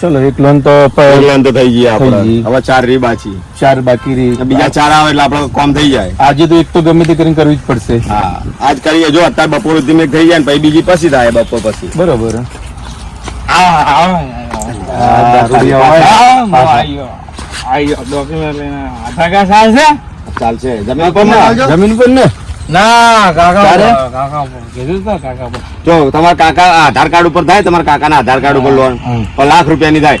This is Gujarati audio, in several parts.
ચલો એક લોન તો પહેલા તો થઈ ગઈ આપણે. હવે ચાર રી બાકી. ચાર બાકી રી બીજા ચાર આવે એટલે આપણે કોમ થઈ જાય. આજે તો એક તો ગમે તે કરીને કરવી જ પડશે. હા. આજ કરીએ. જો અત્યારે બપોર સુધી મેં થઈ જાય ને પછી બીજી પછી થાય બપોર પછી. બરોબર. ચાલશે? ચાલશે. જમીન પર ના? જમીન પર ને? ના કાકા કાકા કીધું તો કાકા જો તમારા કાકા આધાર કાર્ડ ઉપર થાય તમારા કાકાના આધાર કાર્ડ ઉપર લોન. લાખ રૂપિયાની થાય.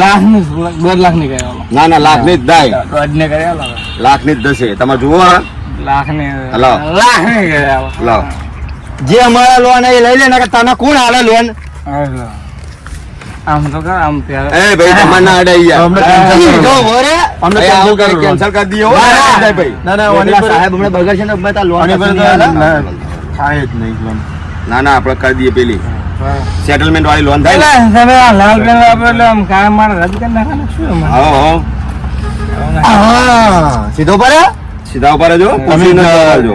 લાખની દોઢ લાખની ના ના લાખની જ થાય. દોઢ ને કર્યા લાખની જ થશે. તમે જુઓ લાખની લાખની કર્યા જે અમારા લોન એ લઈ લે ને તને કોણ હાલે લોન? આમ તો કર આમ પ્યાર એ ભાઈ તમાર ના અડાઈ યાર. અમને જો. ભોરે અમને કેન્સલ કર. કેન્સલ કરી દીયો દઈએ ના, ના. ભાઈ. ના ના ઓની પર સાહેબ હમણે બગર છે ને ભાઈ તા લોન પર થાય જ નહીં લોન. ના ના આપણે કરી દઈએ પેલી. સેટલમેન્ટ વાળી લોન થાય ને? તમે આ લાલ પેન એટલે આમ કામ મારે રદ કરી નાખવાના શું હા હા. સીધો પડે સીધા ઉપર જો પૂછી ન જ- કરજો.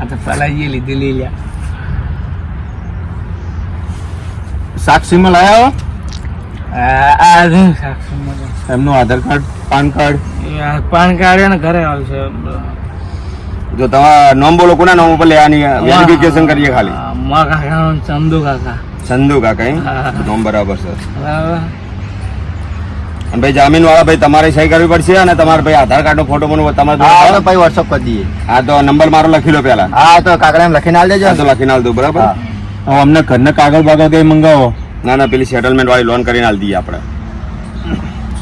આ તો જે લીધેલી લ્યા. સાક્ષીમાં લાયા આ આ જો સાક્ષીમાં તો. એમનું Aadhaar card PAN card? PAN card એને ઘરે આવશે. જો તમારા નોમ બોલો કોના નામ ઉપર લેવાની વેરિફિકેશન કરીએ ખાલી. મા કાકા ચંદુ કાકા. ચંદુ કાકા એમ? નામ બરાબર છે અને ભાઈ જામીન વાળા ભાઈ તમારે સહી કરવી પડશે અને તમારે ભાઈ આધાર કાર્ડ નો ફોટો મને તમારે હા જોડે ભાઈ વોટ્સઅપ કરી દઈએ. હા તો નંબર મારો લખી લો પેલા હા તો કાકડા એમ લખીને આલ દેજો. હા તો લખીને આલ દઉં બરાબર? હા. અમને ઘરના કાગળ બાગળ કઈ મંગાવો. ના ના પેલી સેટલમેન્ટ વાળી લોન કરીને આલ દઈએ આપણે.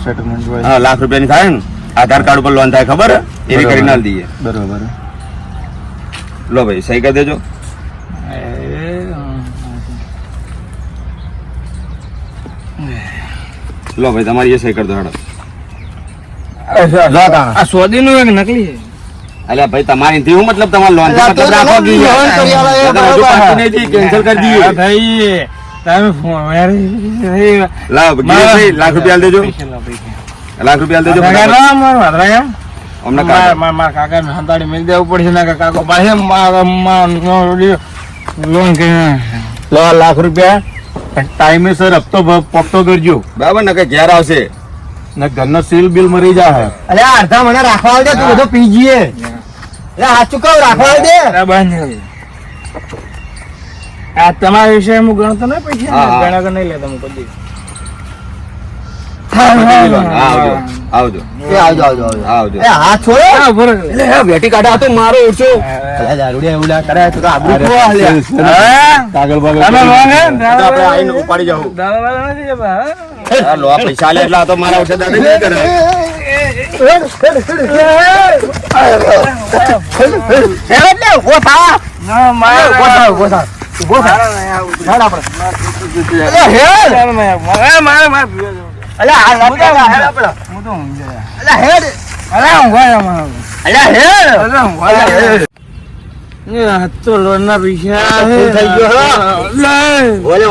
સેટલમેન્ટ વાળી. હા લાખ રૂપિયાની થાય ને? આધાર કાર્ડ ઉપર લોન થાય ખબર? એવી કરીને આલ દઈએ. બરોબર. લો ભાઈ સહી કરી દેજો. લો ભાઈ તમારી એ સહી કરી દો હેડો. આ સોદીનું એક નકલી છે. અલ્યા ભાઈ તમારી થી હું મતલબ તમારે લોન રાખો તમે કરી દઈએ ભાઈ તમે ફોન વેરી લાવ ગીરી ભાઈ, લાખ રૂપિયા દેજો. લાખ રૂપિયા દેજો ફટાફટ. અમને કાઢો. મારા કાકા ને હંતાડી મેળ દેવું પડશે ને કાકો પાસે મારા મારા લોન લો લાખ રૂપિયા. ટાઈમે સર હપ્તો ભ- કરજો. બરાબર ને કે ઘેર આવશે. ને ઘરનો સીલ બિલ મરી જાય અરે આ અડધા મને રાખવા આવજો તું બધો પી જઈએ અરે સાચું કહું રાખવા આવજે આ તમારા વિશે હું ગણતો નહીં પૈસા. ગણા નહીં લેતા હું કદી આવજો આવજો આવજો આવજો એ હાથ છોડો એટલે વેટી કાઢા તો મારો ઓછો દારૂડિયા એવું કરે તો આબરૂ? કાગળ બાગળ તમે આપણે આઈને ઉપાડી દાદા વાળા નથી જતા, આ લો પૈસા લે એટલે આ તો મારા ઉઠે દાડે નહીં કરે ઊભો થા. ઊભો થા, ઊભો થા. ઊભો થા. મારા નહીં આવું. હેડ આપણે. અલા, હેડ. મારા નહીં આવું. મારા- અરે.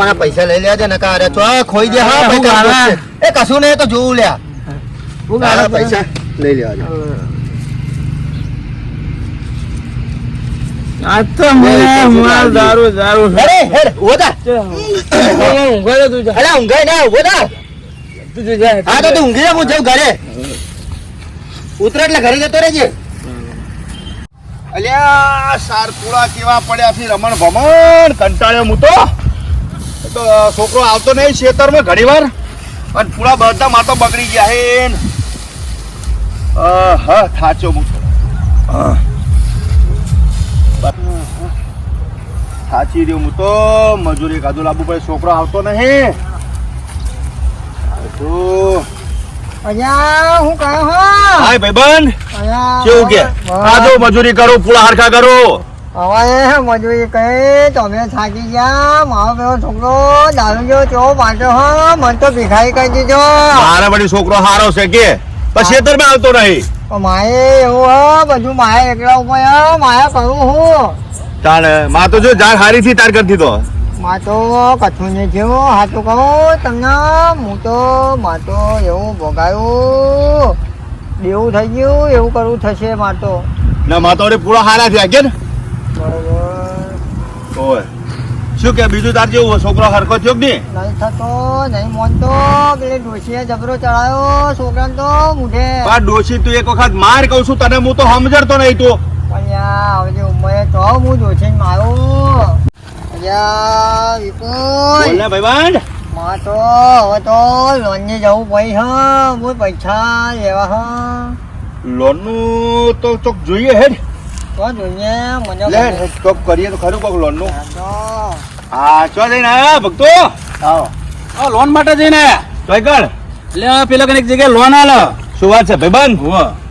અરે, પૈસા લઈ લેજે ને કારે તો ખોઈ દે હા. એ કશું નહીં તો જોવું લ્યા. પૈસા લઈ લેવા આ તો મેં માર દારૂ દારૂ. હેડ તું જા. ઊંઘાય ના જા, જા. હા તો તું ઊંઘી જા હું જઉં ઘરે. ઉતરે એટલે ઘરે જતો રહેજે. અલ્યા સારપુરા કેવા પડ્યા છે રમણ ભમણ કંટાળ્યો હું તો. છોકરો આવતો નહીં ખેતરમાં ઘણી વાર. અને પૂરા બધા માતો બગડી ગયા હે ન. આહા, થાચ્યો હું. થાચી રહ્યો હું તો. મજૂરી કાધું લાવવું પડે છોકરો આવતો નહીં. તો અહીંયા હું કહે હો? હાય ભાઈબંધ. કેવું કે? આ જો મજૂરી કરો પૂરા હરખા કરો. હવે મજૂરી કઈ તમે થાકી ગયા મારો પેલો છોકરો દારૂ જેવો ચો પાટો હો મને તો ભિખારી કરી દીધો. મારા વળી છોકરો હારો છે કે? પછી ખેતરમાં આવતો નહીં. માએ એવું હો બધું માએ એકલા ઉપર માયા કરું હું. તારે મા તો જો જાણ હારી થી તાર કરતી તો માં તો કથું ને જેવું હાથું કહું તમને હું તો માં તો એવું ભોગાયું. દેવું થઈ ગયું એવું કરવું થશે માતો ના માં તો પૂરા હારા થયા કે બરોબર. ઓય. શું કે બીજું તાર જેવું છોકરો હરખો થયો કે નહીં? નહીં થતો નહીં મોનતો એટલે ડોશીએ જબરો ચડાયો છોકરાને તો મુઢે. આ ડોશી તું એક વખત માર કહું છું તને હું તો સમજડતો નહીં તું. પણ યાર હવે જે ઉંમરે તો હું ડોશીને મારું. યાર વિપુલ બોલ ને ભાઈબંધમાં તો હવે તો લોનની જવું પડી હ હું પૈસા લેવા હ. લોનનું તો ચોક જોઈએ હેડ. તો જોઈએ મને લે ચોક કરીએ તો ખરું કોક લોનનું હા ચો જઈને આયા ભક્તો. આવો લોન માટે જઈને કર. એટલે પેલા કને એક જગ્યાએ લોન આલો. શું વાત છે ભાઈબંધ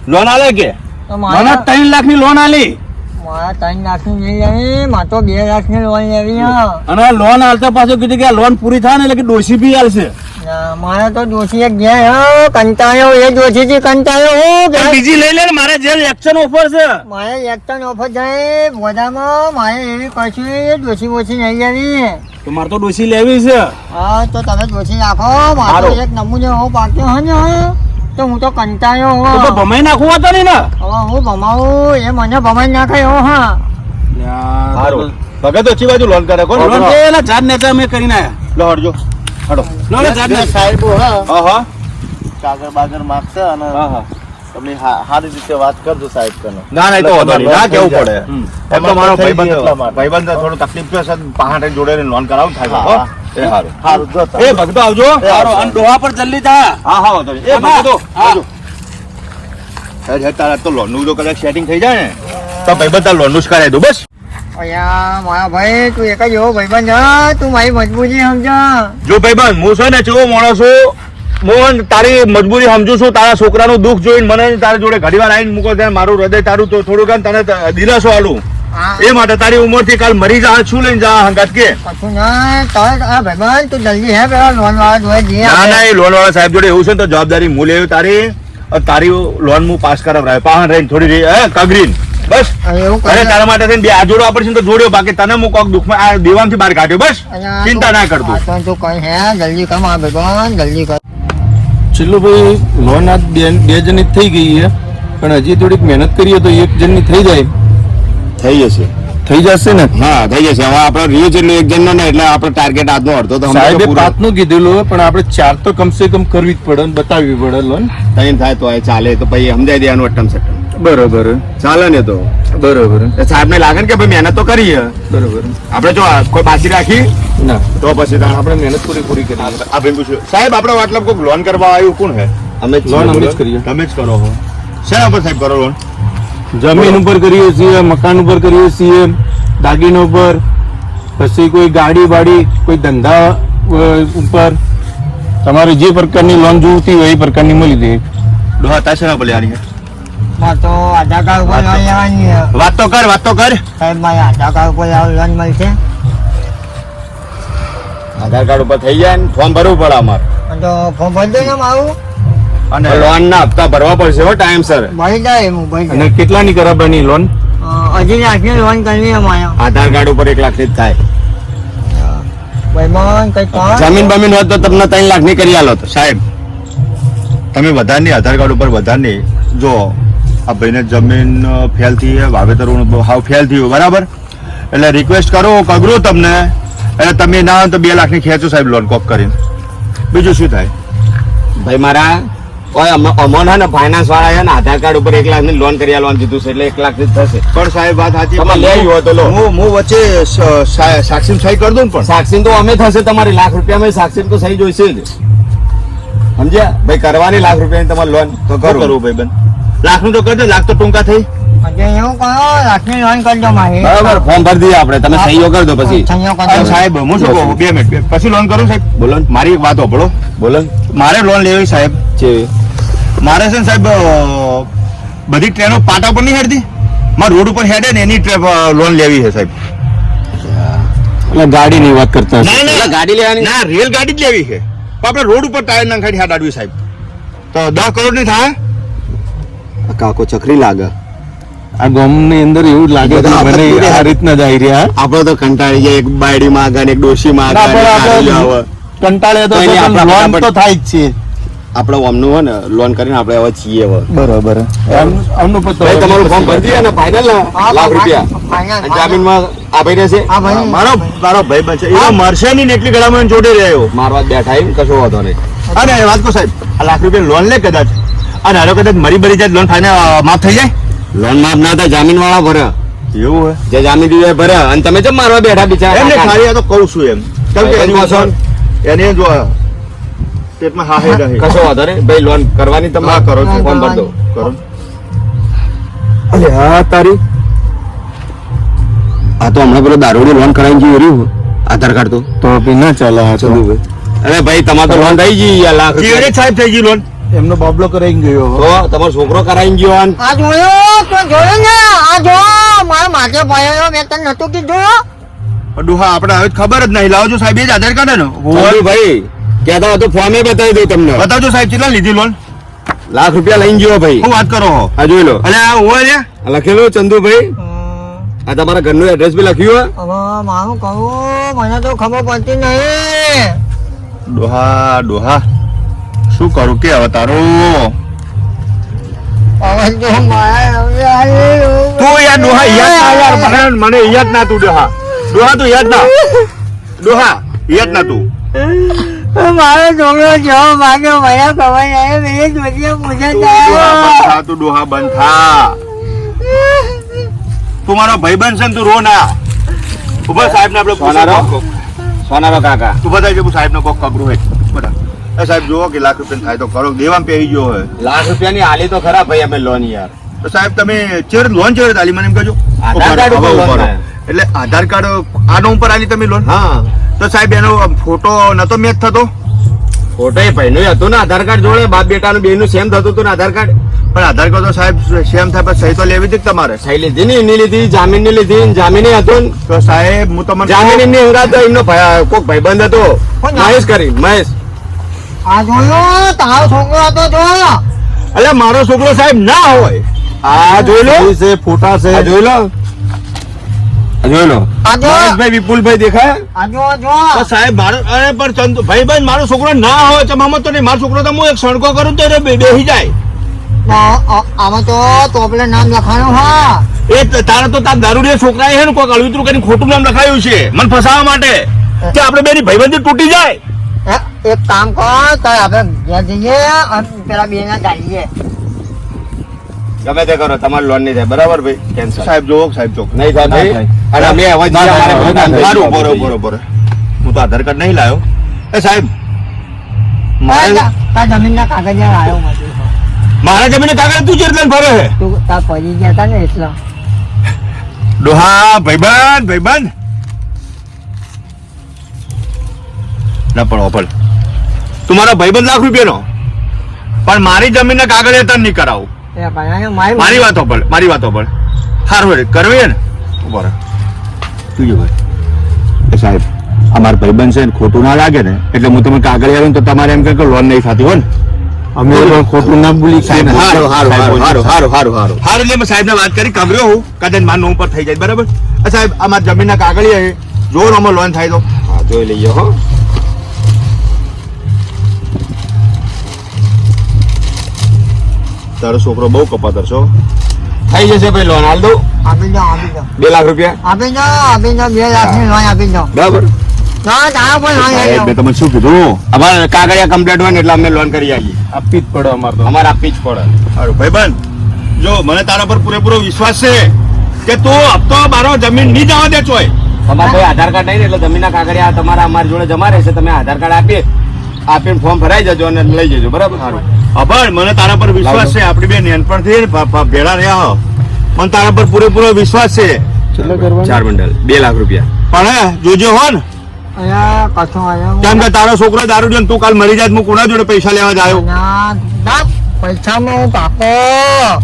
લોન આલે કે? મને મારા ત્રણ લાખની લોન આલી. મારા ત્રણ લાખની નહીં લેવી મારે તો બે લાખની લોન લેવી અને લોન આલતા પાછું કીધું કે લોન પૂરી થાય ને એટલે કે ડોશી બી આલશે. મારે તો એક ગયા કંટાળ્યો એ ડોશી થી કંટાળ્યો હું બીજી લઈ લે મારે જે એક્શન ઓફર છે. મારે એક્શન ઓફર જાય બધામાં મારે એવી કશું એ બોશી નહીં લેવી. તો મારે તો ડોશી લેવી છે. હા તો તમે ડોશી રાખો મારો. એક નમૂનો હું પાક્યો હે ને તો હું તો કંટાયો તો તો હું ભમાઈ નાખું હતો ને ને? હવે હું ભમાવું એ મને ભમાઈ નાખે એવો હા. સારું ભગત ઓછી બાજુ લોન કરે કોણ લોન તો એલા જાત નેતા મેં કરીને આયા. લો હડજો હડો લો ને જાત ને સાહેબ હા હા. કાગળ બાગર માગશે અને હા હા. તમે સારી રીતે વાત કરજો સાહેબ કને ના ના એ તો વાંધો ના કેવું પડે. એમ તો મારો ભાઈબંધ. ભાઈબંધ થોડો તકલીફ છે પહાડે જોડે લોન કરાવું થાય. હા, હો. હા. એ સારું સારું જો એ ભગતો આવજો. સારો અને ડોહા પર જલ્દી થા. હા હા વાંધો એ ભગતો આવજો. હેડ હેડ તારા તો લોન જો કદાચ સેટિંગ થઈ જાય ને. તો ભાઈબંધ તાર લોન જ કરાવી દઉં બસ. અયા મારા ભાઈ તું એક જ એવો ભાઈબંધ. છે તું મારી મજબૂરી સમજા. જો ભાઈબંધ હું છે ને ચેવો માણસ છું મોહન તારી મજબૂરી સમજુ છું તારા છોકરાનું દુઃખ જોઈને મને તારી જોડે ઘડી વાર આવીને મૂકો ત્યારે મારું હૃદય તારું તો થોડું તને દિલાસો આલું. એ માટે તારી ઉંમરથી કાલ મરી જા શું લઈને જા હંગાત કે? ના તારે આ ભાઈબંધ તું જલ્દી હે પેલા લોન વાળા જોડે ના ના એ લોન વાળા સાહેબ જોડે એવું છે તો જવાબદારી હું લેવું તારી તારી લોન હું પાસ કરાવરાય. પાહન રહીને થોડી રહી હે કગરીન. બસ. અરે તારા માટે થઈને બે આ જોડો ઓપરેશન તો જોડ્યો બાકી તને હું કોક દુઃખમાં આ દેવામાંથી બહાર કાઢ્યો. બસ. ચિંતા ના કરતો તો. કઈ હે જલ્દી કર મારા ભાઈબંધ જલ્દી કર. છેલ્લું ભાઈ લોન આ બે બે જણની થઈ ગઈ છે. પણ હજી થોડીક મહેનત કરીએ તો એક જણની થઈ જાય. થઈ જશે. થઈ જશે ને? હા થઈ જશે. હવે આપણે રહ્યો છે એક જણનો ને એટલે આપણો ટાર્ગેટ આજનો અડધો તો સાહેબે પાંચનું કીધેલું પણ આપણે ચાર તો કમસે કમ કરવી જ પડે ને બતાવવી પડે લોન ત્રણ થાય તો ચાલે તો પછી સમજાઈ દેવાનું અટમ સટમ. બરોબર. ચાલે ને તો. બરોબર. સાહેબ ને લાગે ને કે ભાઈ મહેનત તો કરીએ બરોબર. આપણે જો કોઈ બાકી રાખી ના. તો પછી આપણે મહેનત પૂરી પૂરી કરી. આપણે પૂછ્યું સાહેબ આપણે મતલબ કોઈ લોન કરવા આવ્યું કોણ હે અમે લોન અમે જ કરીએ. તમે જ કરો છો શેના પર સાહેબ કરો લોન જમીન ઉપર કરીએ છીએ મકાન ઉપર કરીએ છીએ દાગીના ઉપર પછી કોઈ ગાડી બાડી કોઈ ધંધા ઉપર. તમારે જે પ્રકારની લોન જોઈતી હોય એ પ્રકારની મળી દે. ડોહા તાશે ના બોલે આની તો આધાર કાર્ડ ઉપર લોન લેવાની વાત તો કર વાત તો કર. સાહેબ મારે આધાર કાર્ડ ઉપર લોન મળશે? આધાર કાર્ડ ઉપર થઈ જાય ને ફોર્મ ભરવું પડે અમારે. તો ફોર્મ ભરી દે ને મારું અને લોન ના હપ્તા ભરવા પડશે હો ટાઈમ સર. મળી જાય હું ભરી અને કેટલાની કરાવવાની લોન? અ, હજી લાખની લોન કરવી અમારે આધાર કાર્ડ ઉપર એક લાખની જ થાય. જમીન બમીન હોત તો તમને ત્રણ લાખની કરી આલો તો સાહેબ. તમે બધાની આધાર કાર્ડ ઉપર બધાની જો આ ભાઈને જમીન ફેલ થઈ વાવેતર હાવ ફેલ થયું બરાબર? એટલે રિક્વેસ્ટ કરો કગરો તમને. એટલે તમે ના હોય તો બે લાખની ખેંચો સાહેબ લોન કોક કરીને. બીજું શું થાય? ભાઈ મારા કોઈ અમોન હે ને ફાઇનાન્સ વાળા છે ને આધાર કાર્ડ ઉપર એક લાખની લોન કરી આલવાનું કીધું છે એટલે એક લાખ થશે. પણ સાહેબ વાત સાચી તમે લઈ આવ્યો તો લો. હું હું વચ્ચે સાક્ષી સહી કરી દઉં પણ. સાક્ષી તો અમે થશે તમારી લાખ રૂપિયામાં સાક્ષી તો સહી જોઈશે જ. સમજ્યા? ભાઈ કરવાની લાખ રૂપિયાની તમારે લોન તો કરું. કરવું ભાઈ બેન લાખનું તો કરજો લાખ તો ટૂંકા થઈ. કરો મારી. બરાબર ફોર્મ ભરી તમે સહીઓ કરી દો પછી. સંયો અને કરજો સાહેબ હું શું બે મિનિટ પછી લોન કરું સાહેબ. બોલો મારી વાત હોભળો બોલો મારે લોન લેવી સાહેબ. છે મારે છે ને સાહેબ બધી ટ્રેનો પાટા પર નહીં હેડતી? મારે રોડ ઉપર હેડે ને એની લોન લેવી છે સાહેબ. એટલે ગાડીની વાત કરતા ના ના. ગાડી લેવાની? ના રેલ ગાડી જ લેવી છે. પણ આપણે રોડ ઉપર ટાયર નાખાડી હેડાડવી સાહેબ. તો દસ કરોડની થાય? કાકો ચકરી લાગે. આ ગામની અંદર એવું લાગે છે મને આ રીતના જાય રહ્યા આપડે તો કંટાળી ગયા એક બાયડી માં આગળ એક ડોશી માં આગળ કંટાળે તો લોન તો થાય જ છે. આપણે ઓમનું હોય ને લોન કરીને આપણે હવે છીએ હવે. બરોબર. અમનું એમનું તમારું ફોર્મ ભરી દઈએ ને ફાઇનલ હા, લાખ રૂપિયા. જામીનમાં જામીનમાં આ ભાઈ રહેશે? મારો મારો ભાઈ બચે એ મરશે નહીં ને એટલી ગળામાં જોડે રહ્યો મારવા બેઠા એમ કશો વાંધો નહીં. અને વાત કહું સાહેબ. આ લાખ રૂપિયા લોન લે કદાચ. અને હારો કદાચ મરી ભરી જાય લોન ફાઈને માફ થઈ જાય. લોન માફ ના થાય જામીન વાળા ભરે. એવું હોય જે જામીન દીધું એ ભરે. અને તમે જેમ મારવા બેઠા બિચારા? એમને ખાલી આ તો કહું છું એમ. કેમ કે એની એને જો પેટમાં હા હે રહે કશો વાંધો નહીં. ભાઈ લોન કરવાની તમે હા, કરો છો. ફોર્મ ભર દો. કરો. અરે હા તારી. આ તો હમણાં પેલો દારૂની લોન કરાવીને જઈ રહ્યું. આધાર કાર્ડ તો. તો બી ના ચાલે આ ભાઈ. અરે ભાઈ તમારે તો લોન થઈ ગઈ યાર લાખ જીવડે સાહેબ થઈ ગઈ લોન એમનો બાબલો કરાઈ ગયો. તો તમારો છોકરો કરાઈ ગયો આ જોયો તો જોયો ને. આ જો મારા માથે ભાઈઓ મેં તને નતું કીધું. ડુહા આપણે હવે ખબર જ નહીં. લાવજો સાહેબ એ જ આધાર કાર્ડ ને. ભાઈ હોય તો ફોર્મે બતાવી દઉં તમને. બતાવજો સાહેબ કેટલા લીધી લોન લાખ રૂપિયા લઈને ગયો ભાઈ. હું વાત કરો આ જોઈ લો. અલે આ હોય રે આ લખેલું ચંદુભાઈ. આ તમારા ઘરનું એડ્રેસ બી લખ્યું હવે મારું કહું મને તો ખબર પડતી નહીં. ડોહા ડોહા. શું કરું કે હવે તારું? તો યાર ડોહા યાદ ના યાર. મને મને યાદ ના તું ડોહા. ડોહા તું યાદ ના. ડોહા યાદ ના તું. મારો છોકરો જો માગે મને ખબર નહીં. મેં જોજે પૂછે ડોહા તું ડોહા બંધ થા તું મારો ભાઈબંધ છે તું રો ના. ઊભા સાહેબ ને આપણે સોનારો? સોનારો કાકા. તું બધા જે સાહેબ નો કોક કબરું હોય. બધા એ સાહેબ જુઓ કે લાખ રૂપિયા થાય તો કરો દેવામાં પહેરી ગયો હોય. લાખ રૂપિયાની હાલી તો ખરા ભાઈ અમે લોન યાર. તો સાહેબ તમે ચેર લોન ચેર આલી મને એમ કહેજો. આધાર કાર્ડ ઉપર એટલે આધાર કાર્ડ આનો ઉપર આવી તમે લોન હા. તો સાહેબ એનો ફોટો નતો મેચ થતો? ફોટો એ ભાઈનું હતું ને આધાર કાર્ડ જોડે બાપ બેટાનું બેનું સેમ થતું હતું ને આધાર કાર્ડ? પણ આધાર કાર્ડ તો સાહેબ સેમ થાય પણ સહી તો લેવી હતી તમારે. સહી લીધી ને એની લીધી જામીનની લીધી ને જામીન હતું તો સાહેબ હું તમને જામીનની હંગાત એમનો કોઈક ભાઈબંધ હતો. મહેશ કરી મહેશ. આ જોયો તારો છોકરો હતો જો એટલે મારો છોકરો સાહેબ ના હોય. આ જોઈ લો. ફોટા છે. જોઈ લો. આ જોઈ લો. આ વિપુલભાઈ દેખાય? આ જો જો તો સાહેબ મારો અરે પણ ચંદુ ભાઈ ભાઈ મારો છોકરો ના હોય તો મામા તો નહીં મારો છોકરો તો હું એક સણકો કરું તો એ જાય. આ- આ- આમાં તો ટોપલે નામ લખાયું હા. એ તારે તો તાર દારૂડિયા છોકરાએ હે ને કોઈક અળવિતરું કરીને ખોટું નામ લખાયું છે મને ફસાવવા માટે. કે આપણે બેની ભાઈબંધી તૂટી જાય? એક કામ કર તો આપણે ઘેર જઈએ અને પેલા બે ના ગાડીએ. ગમે તે કરો તમારે લોન નહીં થાય. બરાબર ભાઈ? કેન્સલ સાહેબ જોવો સાહેબ જોવો. નહીં થાય. ભાઈ અને અમે હવે બરોબર બરોબર. હું તો આધાર કાર્ડ નહીં લાવ્યો એ સાહેબ મારા જમીન કાગળિયા આવ્યો મારા જમીને કાગળ તું જેટલા ભરે છે? તું તાર પડી ગયા હતા ને એટલા. ડોહા ભાઈબંધ ભાઈબંધ. ના પણ ઓફર. તું મારો ભાઈબંધ લાખ રૂપિયાનો. પણ મારી જમીનના કાગળ તને નહીં કરાવું. મારી મારી વાતો પર મારી વાતો પર. સારું હોય કરવી ને? ઊભો જોજો ભાઈ? સાહેબ અમારા ભાઈબંધ છે ને ખોટું ના લાગે ને એટલે હું તમે કાગળ આવ્યો ને તો તમારે એમ કે લોન નહીં થતી હોય ને. અમે ખોટું ના ભૂલી સાહેબ, હારું, હારું, હારું, હારું, હારું હારું હારું. હારું એટલે સાહેબ સાહેબને વાત કરી કમર્યો હું? કદાચ મારું ઉપર થઈ જાય બરાબર? આ સાહેબ અમારા જમીનના કાગળ જોર અમે લોન થાય તો. હા જોઈ લઈએ હો. તારો છોકરો બહુ કપાતર છો થઈ જશે ભાઈ લોન હાલ દઉં આપી દો આપી દો. બે લાખ રૂપિયા. આપી દો આપી દો બે લાખની લોન આપી દો. બરાબર? ના તારા પણ લોન લઈ સાહેબ લો મેં તમને શું કીધું? અમારે કાગળિયા કમ્પ્લીટ હોય ને એટલે અમે લોન કરી આવીએ. આપવી જ પડે અમારે તો. અમારે આપવી જ પડે. સારું ભાઈબંધ જો મને તારા પર પૂરેપૂરો વિશ્વાસ છે કે તું હપ્તો મારો જમીન નહીં જવા દે ચોય. તમારે કોઈ આધાર કાર્ડ નહીં એટલે જમીનના કાગળિયા તમારા અમારી જોડે જમા રહેશે તમે આધાર કાર્ડ આપીએ. આપીને ફોર્મ ભરાઈ જજો અને લઈ જજો બરાબર? અભણ મને તારા પર વિશ્વાસ છે. આપણી બે નાનપણથી ભેળા રહ્યા હો. મને તારા પર પૂરેપૂરો વિશ્વાસ છે. ચાર બંડલ. બે લાખ રૂપિયા. પણ હે જોજો હો ને. કેમ કે તારો છોકરો દારૂ જો તું કાલ મરી જાય હું કોના જોડે પૈસા લેવા જ આવ્યો પૈસા નો પૈસામાં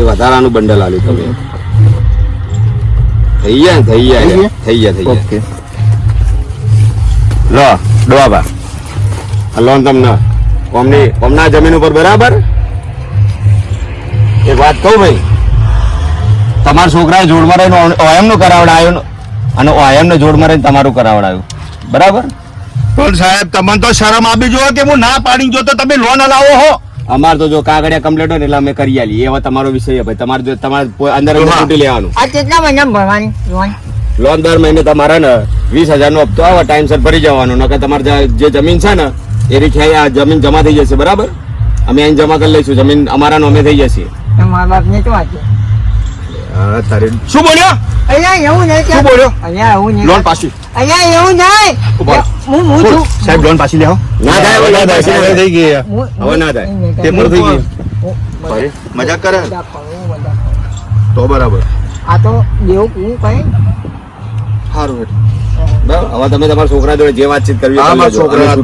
એ વધારાનું બંડલ આલ્યું તમે. થઈ ગયા થઈ ગયા થઈ ગયા? થઈ ગયા લો ડોબા આ લોન તમને. ઓમની ઓમના જમીન ઉપર બરાબર? એક વાત કહું ભાઈ તમારા છોકરાએ જોડમાં રહીને ઓએમનું કરાવડાયું અને ઓયમને જોડમાં રહીને તમારું કરાવડાયું બરાબર? પણ સાહેબ તમને તો શરમ આપી જોવો કે હું ના પાડી જો તો તમે લોન અલાવો હો? અમાર તો જો કાગળિયા કમ્પ્લીટ હોય ને એટલે અમે કરી આલી એ હવે તમારો વિષય છે ભાઈ. તમારે જો તમારે અંદર અંદર હા. લેવાનું. આ કેટલા મહિના ભરવાની લોન લોન દર મહિને તમારે ને વીસ હજાર નો હપ્તો આવે ટાઈમસર ભરી જવાનો. નકર તમારે જે- જમીન છે ને એ રીખે આ જમીન જમા થઈ જશે બરાબર? અમે અહીં જમા કરી લઈશું. જમીન અમારા નોમે થઈ જશે. તો મારા બાપને શું બોલ્યો? અહીંયા એવું નહીં શું બોલ્યો? અહીંયા એવું નહીં. લોન પાછી. અહીંયા એવું નહીં. હું હું છું. સાહેબ લોન પાછી લેવો ના થાય ના થાય. થઈ ગઈ હવે ના થાય. હું- તે પૂરું થઈ ગઈ. મજાક કરે. તો બરાબર. આ તો દેવું હું કઈ? સારું બરાબર? હવે તમે તમારા છોકરા જોડે જે વાતચીત કરવી હા. છોકરા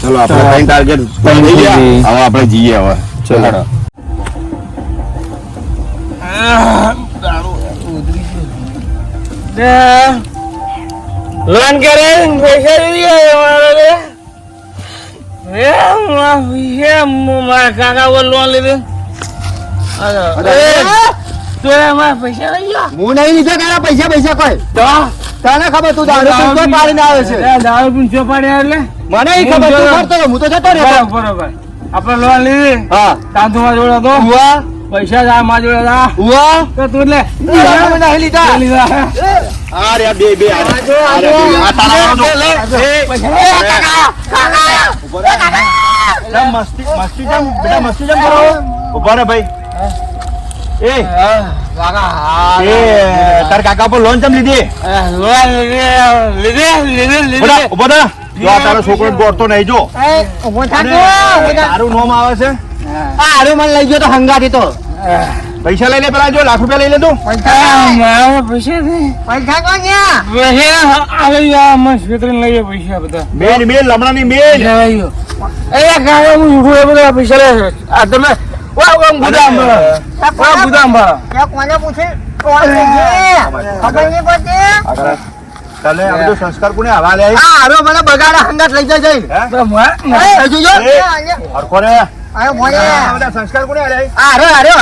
ચલો આપણે કઈ ટાર્ગેટ થઈ ગયા. હવે આપણે જઈએ હવે. ચલો. લોન કરે પૈસા જોઈએ મારે એ મારા કાકા પર લોન લીધી. પૈસા હું નહીં લીધો તારા પૈસા પૈસા કોઈ. તને ખબર તું દારૂ પીતો પાડીને આવે છે? દારૂ પીને ચો પાડ્યા એટલે? મને ઈ ખબર તું હતો, હું તો જતો રહ્યો બરોબર આપણે લોન લીધી. હા. તાંતુમાં જોડે તો? પૈસા જા માં જોડે જા ઉવા? તો તું લે. મને લીધા. લીધા. અરે બે બે આ. આ તારા વાળો જો. એ, ના, મસ્તી મસ્તી જેમ બેટા મસ્તી જેમ કરો. ઊભા રે ભાઈ. એ. એ તાર કાકા પર લોન ચમ લીધી? લોન લીધી લીધી લીધી ઊભા ઊભા થા. જો આ તારો છોકરો દોડતો નહીં જો. તારું નામ આવે છે? આ હારું મને લઈ ગયો તો હંગાથી તો. પૈસા લઈ લે પેલા જો લાખ રૂપિયા લઈ લે તું પૈસા પૈસા પૈસા કોણ ગયા? લઈએ પૈસા બધા. બેન બેન લમણા ની બેન એ કાકા હું ઉઠું એ બધા પૈસા લે આ તમે વાહ વાહ ગુદામ ભરો ગુદામ ભરો કોને પૂછે કોણ છે? જે? ખબર નહીં પડતી? તને આ બધો સંસ્કાર કોને હવા લે? આ હારો મને બગાડા હંગાત લઈ જાય જોજો. હરખો રે. અરે મોને. આ બધા સંસ્કાર કોને આલે આ હારો.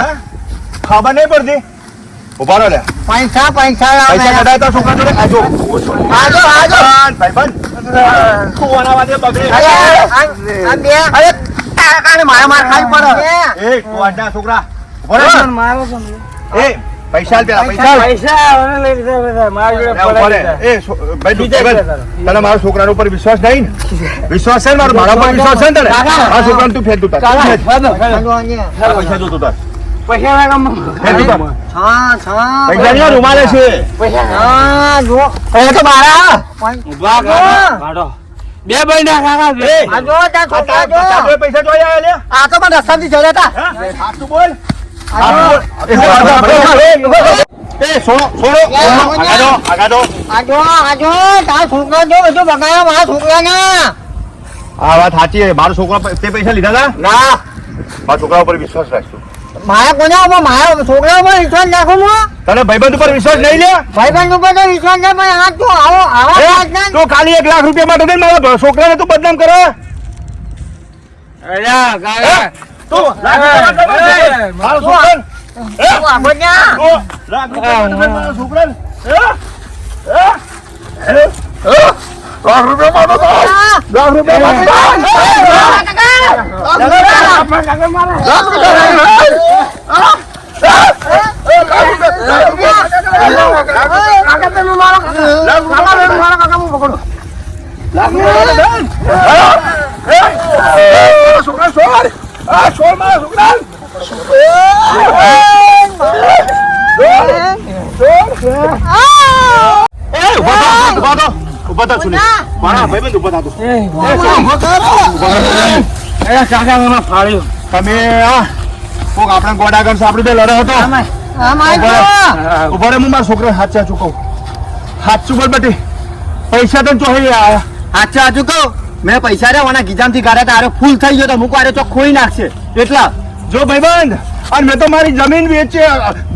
ખબર નહીં પડતી. ઊભા રહો લે પૈસા પૈસા પૈસા કઢાય તો છોકરા જોડે આજો. આજો, આજો. ભાઈ તું કુવાના વાદે બગડે. અરે, આ- આ બે. અરે, મારે માર ખાઈ પડે. એ કુવાડા છોકરા. ઊભો મારો છો એ પૈસા પેલા પૈસા પૈસા લઈ લીધા બધા મારા એ ભાઈ તને મારા છોકરા ઉપર વિશ્વાસ નહીં ને? વિશ્વાસ છે મારો? મારા ઉપર વિશ્વાસ છે ને તને? મારા છોકરા તું ફેંક તું. આ પૈસા જોતું તાર. પૈસા ના કામ ફેંક તું તાર. છા, છા. પૈસા નહીં, આ રૂમાલે છે. હા, જો. એ તો મારા. કાઢો બે ભાઈ ના કાકા બે. આ જો, તારા છોકરા તાર- તાર જો. પૈસા જોઈ લે આ તો મને રસ્તાથી ચડ્યા હતા. બોલ. છોકરા છોકરો ના છોકરા વિશ્વાસ રાખજો મારા કોના મારા છોકરા ઉપર વિશ્વાસ રાખું તને ભાઈબંધ ઉપર વિશ્વાસ નહીં લે ભાઈબંધ ઉપર વિશ્વાસ છે પણ આ આવો આવા ના તું ખાલી એક લાખ રૂપિયા માટે મારા છોકરાને તું બદનામ કરે અલ્યા કાકા તું લાખ રૂપિયા માટે એ, મારો છોકરાને, હે? તું આવો ત્યાં. તું લાખ રૂપિયા માટે મારા છોકરાને, હે? હે? હે? હે? લાખ રૂપિયા માટે તો- આ, લાખ રૂપિયા માટે તો- આ છોડ મારા છોકરા એ ઊભા થા ઊભા થા ઊભા થા સુની મારા ભાઈબંધ ઊભા થા તું. અલ્યા કાકા મને ફાડ્યું તમે આ કોક આપણે ગોડા આગળ સાંભળી દે લડે હતો. ઊભા રે હું મારા છોકરા હાથ ચાચું કહું હાથ ચું બોલ બેટી. પૈસા તો ચોહી આયા. કહું મેં પૈસા રે ઓના ગીજામથી કાઢ્યા તારે ફૂલ થઈ ગયો તો મૂકો. આરે ચોક ખોઈ નાખશે. એટલા. જો ભાઈબંધ અને મેં તો મારી જમીન વેચી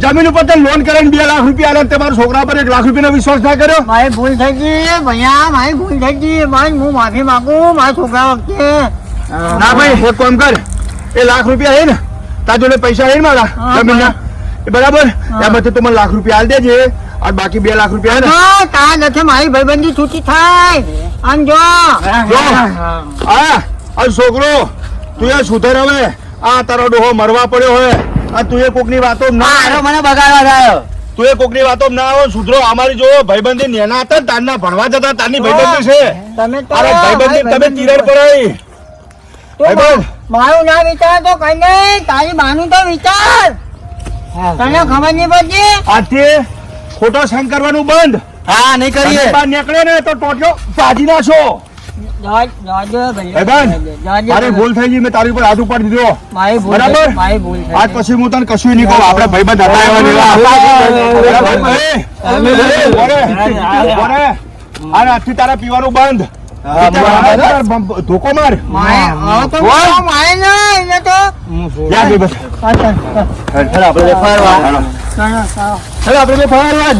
જમીન ઉપર તો લોન કરીને બે લાખ રૂપિયા આલે. તે મારા છોકરા પર એક લાખ રૂપિયાનો વિશ્વાસ ના કર્યો? મારી ભૂલ થઈ ગઈ. ભૈયા મારી ભૂલ થઈ ગઈ. ભાઈ હું માફી માંગુ. મારા છોકરા વખતે. ના ભાઈ એક કામ કર. એ લાખ રૂપિયા હે ને તાર જોડે પૈસા હે ને મારા હા, જમીનના? બરાબર? એમાંથી તું મને લાખ રૂપિયા આલ દેજે. અને બાકી બે લાખ રૂપિયા હે ને? હા નથી મારી ભાઈબંધી છૂટી થાય. આમ જો. જો. આ આ છોકરો તું એ સુધર હવે. આ તારો ડોહો મરવા પડ્યો હોય આ તું એ કોકની વાતો ના મને બગાડવા થયો તું એ કોકની વાતો ના આવો. સુધરો અમારી જો ભાઈબંધી નેના હતા ને તારના ભણવા જતા તારની ભાઈબંધી છે. તમે તો અરે ભાઈબંધી તમે તિરડ પડાવી ભાઈબંધ. મારું ના વિચાર તો કઈ નહીં તારી માનું તો વિચાર. તને ખબર નહીં પડતી? આજથી ખોટો સેન્ડ કરવાનું બંધ હા નહીં કરીએ બહાર નીકળે ને તો ટોટિયો ભાજી નાખો ભાઈ. ભાઈ. ભૂલ થઈ ગઈ મેં તારી ઉપર હાથ ઉપાડી દીધો બરાબર? આજ પછી હું તને કશું નહીં કહું આપણે હતા. અને આજથી તારા પીવાનું બંધ. ધોકો માર. આપણે ફરવા